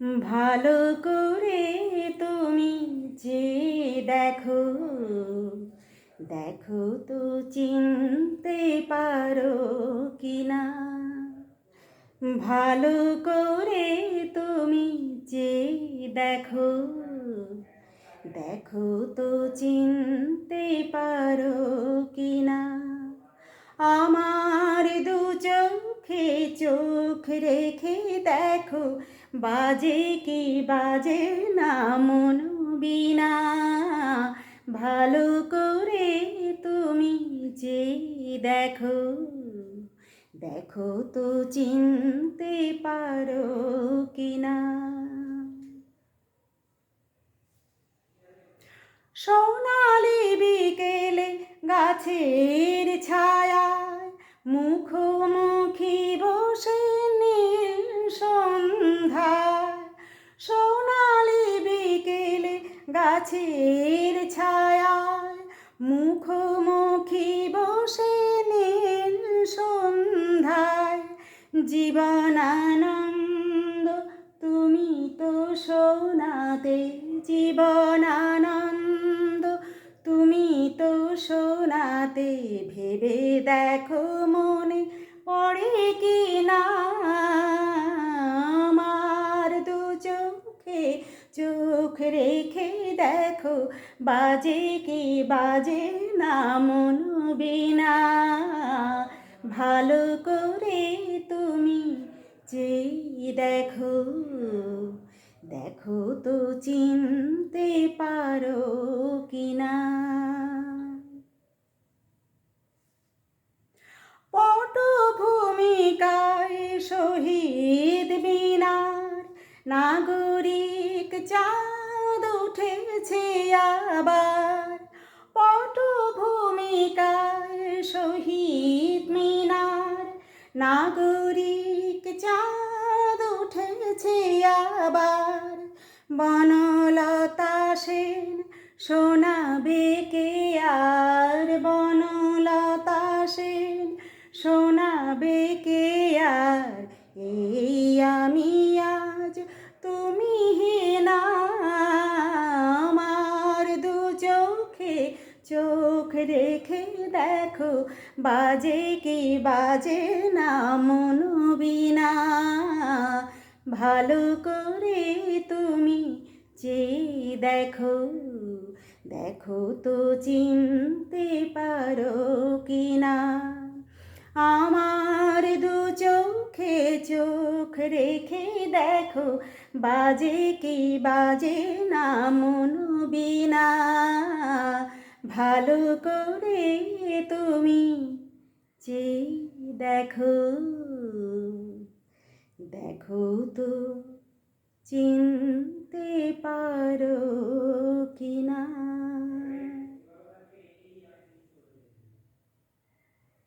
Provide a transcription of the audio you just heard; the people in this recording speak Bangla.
ভালো করে তুমি যে দেখো দেখো তো চিনতে পারো কি না ভালো করে তুমি যে দেখো দেখো তো চিনতে পারো কি না আমার দু চোখে চোখ রেখে দেখো বাজে কি বাজে না, মন ভালো করে তুমি যে দেখো দেখো তো চিনতে পারো কিনা। সোনালি বিকেলে গাছের ছায়ায় মুখোমুখি গাছের ছায়ায় মুখোমুখি বসে নীল সন্ধ্যায়। জীবনানন্দ, তুমি তো সোনাতে জীবনানন্দ, তুমি তো সোনাতে ভেবে দেখো মনে পড়ে কি না। দেখো, বাজে কি বাজে না, মন ভালো করে তুমি যেই দেখো দেখো তো চিনতে পারো কিনা। পটভূমিকায় শহীদ বিনার নাগরিক উঠেছে আবার পটভূমিকায় শহীদ মিনার। নাগরিক চাঁদ উঠেছে আবার, বনলতা সেন শোনাবে কে আর? বনলতা সেন শোনাবে কে আর? এই আমি রেখে দেখো, বাজে কি বাজে না মন বিনা ভালো করে তুমি যে দেখো দেখো তো চিনতে পারো কি না। আমার দু চোখে চোখ রেখে দেখো, বাজে কি বাজে না মন বিনা ভালো করে তুমি যে দেখো দেখো তো চিনতে পারো।